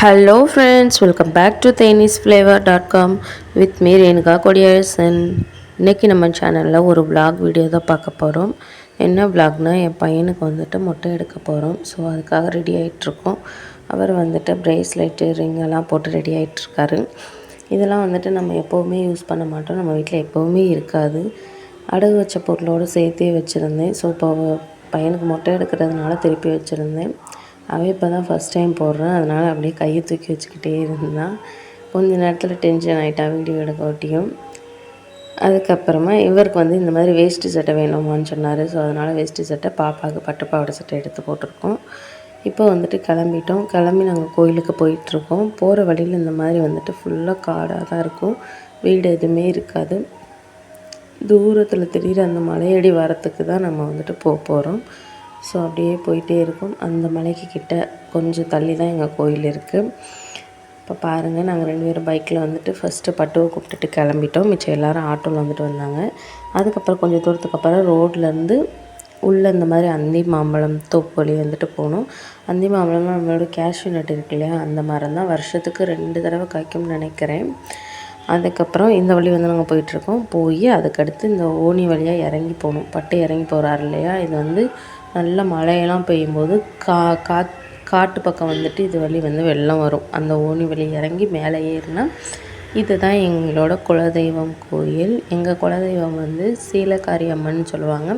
Hello friends welcome back to Theni's flavour dot com with me Renuka Kodiyarasan இன்றைக்கி நம்ம சேனலில் ஒரு vlog video தான் பார்க்க போகிறோம் என்ன vlogனா என் பையனுக்கு வந்துட்டு மொட்டை எடுக்க போகிறோம் ஸோ அதுக்காக ரெடி ஆகிட்ருக்கோம் அவர் வந்துட்டு ப்ரேஸ்லெட்டு ரிங் எல்லாம் போட்டு ரெடி ஆகிட்ருக்காரு இதெல்லாம் வந்துட்டு நம்ம எப்போவுமே யூஸ் பண்ண மாட்டோம். நம்ம வீட்டில் எப்போவுமே இருக்காது. அடகு வச்ச பொருளோடு சேர்த்தே வச்சுருந்தேன். ஸோ இப்போ பையனுக்கு மொட்டை எடுக்கிறதுனால திருப்பி வச்சுருந்தேன். அவன் இப்போ தான் ஃபஸ்ட் டைம் போடுறான். அதனால் அப்படியே கையை தூக்கி வச்சுக்கிட்டே இருந்தான் கொஞ்ச நேரத்தில் டென்ஷன் ஆகிட்டா வீடியோ எடுக்க ஒட்டியும் அதுக்கப்புறமா இவருக்கு வந்து இந்த மாதிரி வேஷ்டி சட்டை வேணுமான்னு சொன்னார். ஸோ அதனால் வேஷ்டி சட்டை பாப்பாவுக்கு பட்டு பாவாடை சட்டை எடுத்து போட்டிருக்கோம். இப்போ வந்துட்டு கிளம்பிட்டோம். கிளம்பி நாங்கள் கோயிலுக்கு போயிட்டுருக்கோம். போகிற வழியில் இந்த மாதிரி வந்துட்டு ஃபுல்லாக காடாக தான் இருக்கும். வீடு எதுவுமே இருக்காது. தூரத்தில் தெரிகிற அந்த மலையடி வரத்துக்கு தான் நம்ம வந்துட்டு போக போகிறோம் ஸோ அப்படியே போயிட்டே இருக்கும். அந்த மலைக்கு கிட்ட கொஞ்சம் தள்ளி தான் எங்கள் கோயில் இருக்குது இப்போ பாருங்கள் நாங்கள் ரெண்டு பேரும் பைக்கில் வந்துட்டு ஃபஸ்ட்டு பட்டுவை கூப்பிட்டுட்டு கிளம்பிட்டோம். மிச்சம் எல்லோரும் ஆட்டோவில் வந்துட்டு வந்தாங்க. அதுக்கப்புறம் கொஞ்சம் தூரத்துக்கு அப்புறம் ரோட்லேருந்து உள்ளே இந்த மாதிரி அந்தி மாம்பழம் தோப்பு வழி வந்துட்டு போனோம். அந்தி மாம்பழம்னா நம்மளோட கேஷ்யூ நட் இருக்கு இல்லையா? அந்த மரம் தான் வருஷத்துக்கு ரெண்டு தடவை காய்க்கும்னு நினைக்கிறேன். அதுக்கப்புறம் இந்த வழி வந்து நாங்கள் போயிட்டுருக்கோம் போய் அதுக்கடுத்து இந்த ஓனி வழியாக இறங்கி போகணும் பட்டு இறங்கி போகிறாரு இல்லையா? இது வந்து நல்ல மழையெல்லாம் பெய்யும்போது கா கா காட்டு பக்கம் வந்துட்டு இது வழி வந்து வெள்ளம் வரும். அந்த ஓனி வழி இறங்கி மேலே ஏறினா இதுதான் எங்களோட குலதெய்வம் கோயில். எங்கள் குலதெய்வம் வந்து சீலக்காரி அம்மன் சொல்லுவாங்க.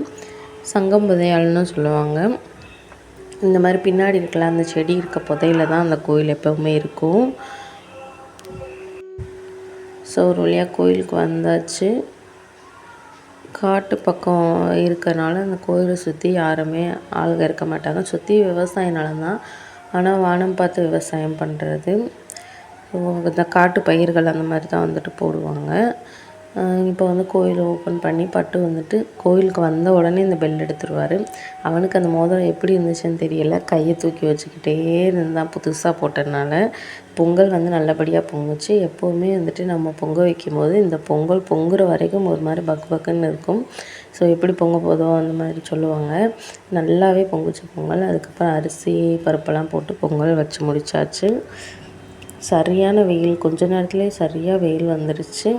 சங்கம் புதையாள்னு சொல்லுவாங்க. இந்த மாதிரி பின்னாடி இருக்கல அந்த செடி இருக்க புதையில தான் அந்த கோயில் எப்போவுமே இருக்கும். ஸோ ஒரு வழியாக கோயிலுக்கு வந்தாச்சு. காட்டு பக்கம் இருக்கறனால அந்த கோயிலை சுற்றி யாருமே ஆளுங்க இருக்க மாட்டாங்க. சுற்றி விவசாய நிலம் தான் ஆனால் வானம் பார்த்து விவசாயம் பண்ணுறது இந்த காட்டு பயிர்கள் அந்த மாதிரி தான் வந்துட்டு போடுவாங்க. இப்போ வந்து கோயில் ஓப்பன் பண்ணி பட்டு வந்துட்டு கோயிலுக்கு வந்த உடனே இந்த பெல் எடுத்துருவார். அவனுக்கு அந்த மோதிரம் எப்படி இருந்துச்சுன்னு தெரியல. கையை தூக்கி வச்சுக்கிட்டே இருந்தான் புதுசாக போட்டதுனால பொங்கல் வந்து நல்லபடியாக பொங்குச்சு. எப்போவுமே வந்துட்டு நம்ம பொங்க வைக்கும்போது இந்த பொங்கல் பொங்குற வரைக்கும் ஒரு மாதிரி பக் பக்குன்னு இருக்கும். ஸோ எப்படி பொங்க போதோ அந்த மாதிரி சொல்லுவாங்க. நல்லாவே பொங்குச்சு பொங்கல். அதுக்கப்புறம் அரிசி பருப்பெல்லாம் போட்டு பொங்கல் வச்சு முடிச்சாச்சு. சரியான வெயில். கொஞ்ச நேரத்துலேயே சரியாக வெயில் வந்துடுச்சு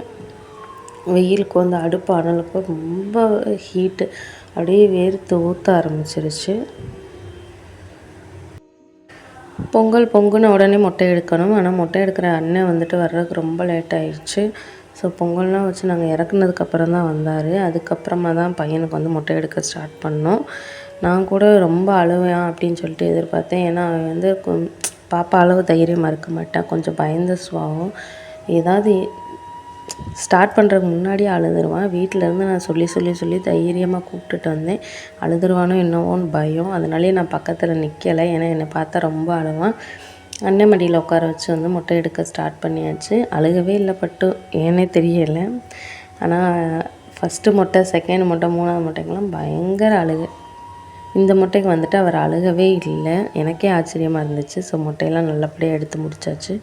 வெயிலுக்கு வந்து அடுப்பு அனலுக்கு ரொம்ப ஹீட்டு அப்படியே வேர்த்து ஊற்ற ஆரம்பிச்சிருச்சு. பொங்கல் பொங்குன உடனே மொட்டை எடுக்கணும். ஆனால் மொட்டை எடுக்கிற அண்ணன் வந்துட்டு வர்றதுக்கு ரொம்ப லேட் ஆயிடுச்சு. ஸோ பொங்கல்லாம் வச்சு நாங்கள் இறக்குனதுக்கப்புறம் தான் வந்தார். அதுக்கப்புறமா தான் பையனுக்கு வந்து மொட்டை எடுக்க ஸ்டார்ட் பண்ணோம். நான் கூட ரொம்ப அழுவேன் அப்படின்னு சொல்லிட்டு எதிர்பார்த்தேன். ஏன்னா அவன் வந்து பாப்பா அளவு தைரியமாக இருக்க மாட்டான் கொஞ்சம் பயந்த சுபாவம். ஏதாவது ஸ்டார்ட் பண்ணுறதுக்கு முன்னாடியே அழுதுருவான் வீட்டிலேருந்து நான் சொல்லி சொல்லி சொல்லி தைரியமாக கூப்பிட்டுட்டு வந்தேன். அழுதுருவானோ என்னவோன்னு பயம். அதனாலேயே நான் பக்கத்தில் நிற்கலை ஏன்னா என்னை பார்த்தா ரொம்ப அழுவான் அன்னை மடியில் உட்கார வச்சு வந்து முட்டை எடுக்க ஸ்டார்ட் பண்ணியாச்சு. அழுகவே இல்லை பட்டு ஏனே தெரியலை. ஆனால் ஃபஸ்ட்டு மொட்டை செகண்ட் மொட்டை மூணாவது மொட்டைக்கெல்லாம் பயங்கர அழுகு. இந்த முட்டைக்கு வந்துட்டு அவர் அழுகவே இல்லை. எனக்கே ஆச்சரியமாக இருந்துச்சு. ஸோ முட்டையெல்லாம் நல்லபடியாக எடுத்து முடிச்சாச்சு.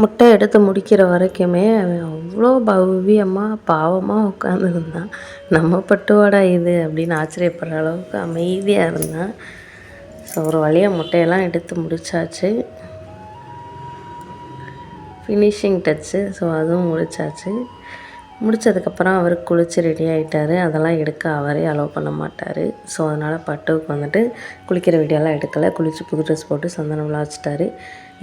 முட்டை எடுத்து முடிக்கிற வரைக்குமே அவன் அவ்வளோ பவ்யமாக பாவமாக உட்காந்துருந்தான் நம்ம பட்டுவாடா இது அப்படின்னு ஆச்சரியப்படுற அளவுக்கு அமைதியாக இருந்தான். ஸோ ஒரு வழியாக முட்டையெல்லாம் எடுத்து முடித்தாச்சு ஃபினிஷிங் டச்சு ஸோ அதுவும் முடிச்சாச்சு. முடித்ததுக்கப்புறம் அவர் குளித்து ரெடி ஆகிட்டார் அதெல்லாம் எடுக்க அவரே அலோவ் பண்ண மாட்டார். ஸோ அதனால் பட்டுவுக்கு வந்துட்டு குளிக்கிற வீடியோலாம் எடுக்கலை. குளித்து புது ட்ரெஸ் போட்டு சந்தனம்லாம் வச்சுட்டாரு.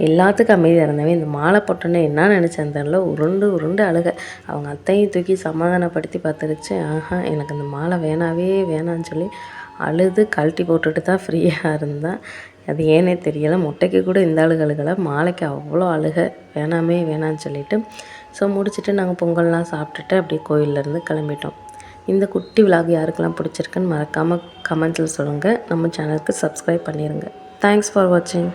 எல்லாத்துக்கும் அமைதியாக இருந்தவன் இந்த மாலை போட்டோன்னே என்ன நினச்சேன் தெரில உருண்டு உருண்டு அழுக. அவங்க அத்தையும் தூக்கி சமாதானப்படுத்தி பார்த்துருச்சு. ஆஹா எனக்கு இந்த மாலை வேணாவே வேணான்னு சொல்லி அழுது கழட்டி போட்டுட்டு தான் ஃப்ரீயாக இருந்தேன் அது ஏனே தெரியலை. முட்டைக்கு கூட இந்த அழுக அழுகலை. மாலைக்கு அவ்வளோ அழுக. வேணாமே வேணான்னு சொல்லிட்டு. ஸோ முடிச்சுட்டு நாங்கள் பொங்கல்லாம் சாப்பிட்டுட்டு அப்படியே கோயிலேருந்து கிளம்பிட்டோம். இந்த குட்டி விலாக் யாருக்கெல்லாம் பிடிச்சிருக்குன்னு மறக்காமல் கமெண்ட்ஸில் சொல்லுங்கள் நம்ம சேனலுக்கு சப்ஸ்கிரைப் பண்ணிடுங்க தேங்க்ஸ் ஃபார் வாட்சிங்